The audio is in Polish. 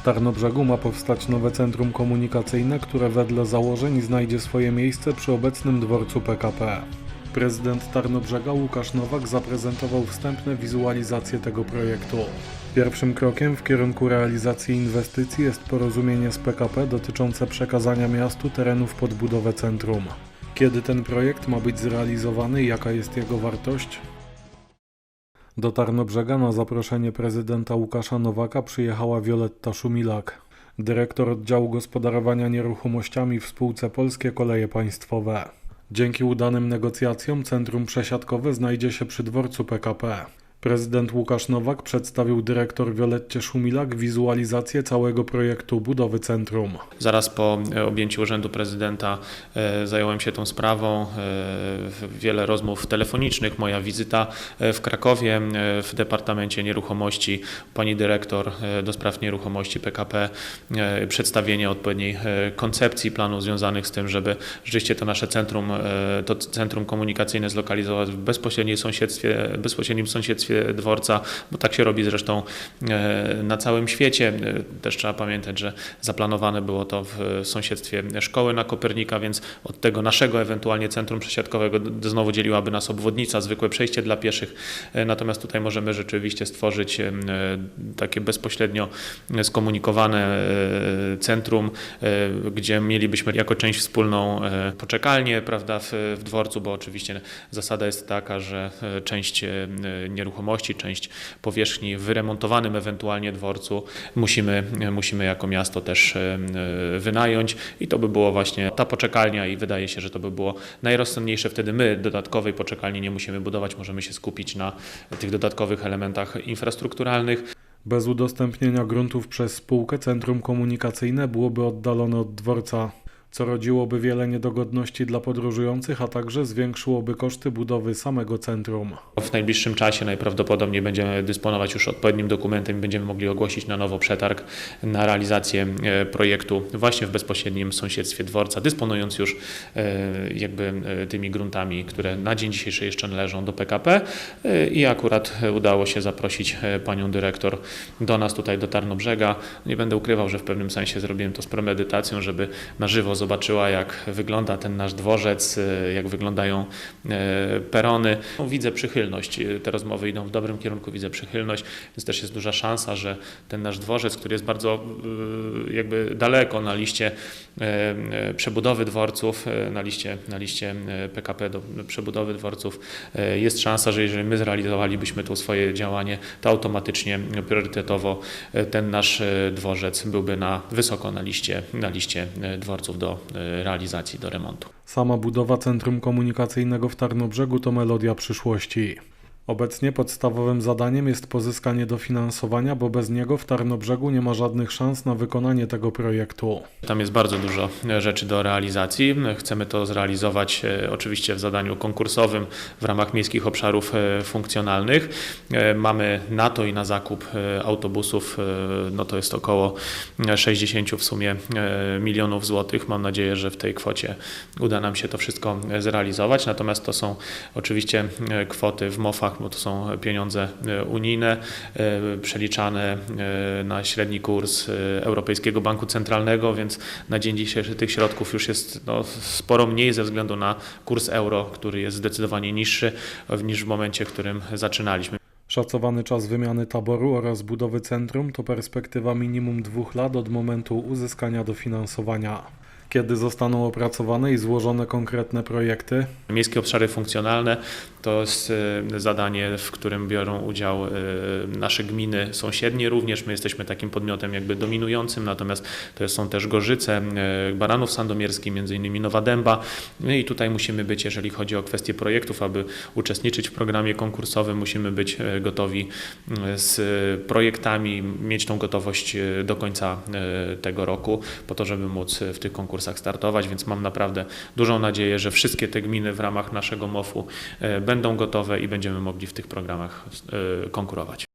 W Tarnobrzegu ma powstać nowe centrum komunikacyjne, które wedle założeń znajdzie swoje miejsce przy obecnym dworcu PKP. Prezydent Tarnobrzega Łukasz Nowak zaprezentował wstępne wizualizacje tego projektu. Pierwszym krokiem w kierunku realizacji inwestycji jest porozumienie z PKP dotyczące przekazania miastu terenów pod budowę centrum. Kiedy ten projekt ma być zrealizowany i jaka jest jego wartość? Do Tarnobrzega na zaproszenie prezydenta Łukasza Nowaka przyjechała Wioletta Szumilak, dyrektor oddziału gospodarowania nieruchomościami w spółce Polskie Koleje Państwowe. Dzięki udanym negocjacjom centrum przesiadkowe znajdzie się przy dworcu PKP. Prezydent Łukasz Nowak przedstawił dyrektor Wioletcie Szumilak wizualizację całego projektu budowy centrum. Zaraz po e, objęciu urzędu prezydenta e, zająłem się tą sprawą. E, Wiele rozmów telefonicznych, moja wizyta w Krakowie w Departamencie Nieruchomości, pani dyrektor do spraw nieruchomości PKP, przedstawienie odpowiedniej koncepcji planów związanych z tym, żeby rzeczywiście to nasze centrum, to centrum komunikacyjne zlokalizować w bezpośredniej sąsiedztwie, bezpośrednim sąsiedztwie dworca, bo tak się robi zresztą e, na całym świecie. E, Też trzeba pamiętać, że zaplanowane było to w sąsiedztwie szkoły na Kopernika, więc od tego naszego ewentualnie centrum przesiadkowego znowu dzieliłaby nas obwodnica, zwykłe przejście dla pieszych. E, Natomiast tutaj możemy rzeczywiście stworzyć e, takie bezpośrednio skomunikowane e, centrum, e, gdzie mielibyśmy jako część wspólną e, poczekalnię prawda, w, w dworcu, bo oczywiście zasada jest taka, że e, część e, nieruchomości, część powierzchni w wyremontowanym ewentualnie dworcu musimy, musimy jako miasto też e, wynająć i to by było właśnie ta poczekalnia i wydaje się, że to by było najrozsądniejsze. Wtedy my dodatkowej poczekalni nie musimy budować, możemy się skupić na tych dodatkowych elementach infrastrukturalnych. Bez udostępnienia gruntów przez spółkę centrum komunikacyjne byłoby oddalone od dworca, co rodziłoby wiele niedogodności dla podróżujących, a także zwiększyłoby koszty budowy samego centrum. W najbliższym czasie najprawdopodobniej będziemy dysponować już odpowiednim dokumentem i będziemy mogli ogłosić na nowo przetarg na realizację e, projektu właśnie w bezpośrednim sąsiedztwie dworca, dysponując już e, jakby e, tymi gruntami, które na dzień dzisiejszy jeszcze należą do PKP i akurat udało się zaprosić panią dyrektor do nas tutaj do Tarnobrzega. Nie będę ukrywał, że w pewnym sensie zrobiłem to z premedytacją, żeby na żywo zobaczyła jak wygląda ten nasz dworzec, e, jak wyglądają e, perony. No, Widzę przychylność, e, te rozmowy idą w dobrym kierunku, widzę przychylność, więc też jest duża szansa, że ten nasz dworzec, który jest bardzo jakby daleko na liście przebudowy dworców, na liście, na liście PKP do przebudowy dworców, jest szansa, że jeżeli my zrealizowalibyśmy to swoje działanie, to automatycznie priorytetowo ten nasz dworzec byłby na wysoko na liście, na liście dworców do e, realizacji, do remontu. Sama budowa centrum komunikacyjnego w Tarnobrzegu to melodia przyszłości. Obecnie podstawowym zadaniem jest pozyskanie dofinansowania, bo bez niego w Tarnobrzegu nie ma żadnych szans na wykonanie tego projektu. Tam jest bardzo dużo e, rzeczy do realizacji. Chcemy to zrealizować e, oczywiście w zadaniu konkursowym w ramach miejskich obszarów e, funkcjonalnych. E, Mamy na to i na zakup e, autobusów, e, no to jest około 60 w sumie e, milionów złotych. Mam nadzieję, że w tej kwocie uda nam się to wszystko e, zrealizować. Natomiast to są oczywiście e, kwoty w MOF-ach, bo to są pieniądze e, unijne, e, przeliczane e, na średni kurs Europejskiego Banku Centralnego, więc na dzień dzisiejszy tych środków już jest no, sporo mniej ze względu na kurs euro, który jest zdecydowanie niższy niż w momencie, w którym zaczynaliśmy. Szacowany czas wymiany taboru oraz budowy centrum to perspektywa minimum dwóch lat od momentu uzyskania dofinansowania. Kiedy zostaną opracowane i złożone konkretne projekty? Miejskie obszary funkcjonalne to jest e, zadanie, w którym biorą udział e, nasze gminy sąsiednie również. My jesteśmy takim podmiotem jakby dominującym, natomiast to są też Gorzyce, e, Baranów Sandomierski, między innymi Nowa Dęba. No i tutaj musimy być, jeżeli chodzi o kwestie projektów, aby uczestniczyć w programie konkursowym, musimy być gotowi z projektami, mieć tą gotowość do końca tego roku, po to, żeby móc w tych konkursach startować, więc mam naprawdę dużą nadzieję, że wszystkie te gminy w ramach naszego MOF-u e, będą gotowe i będziemy mogli w tych programach e, konkurować.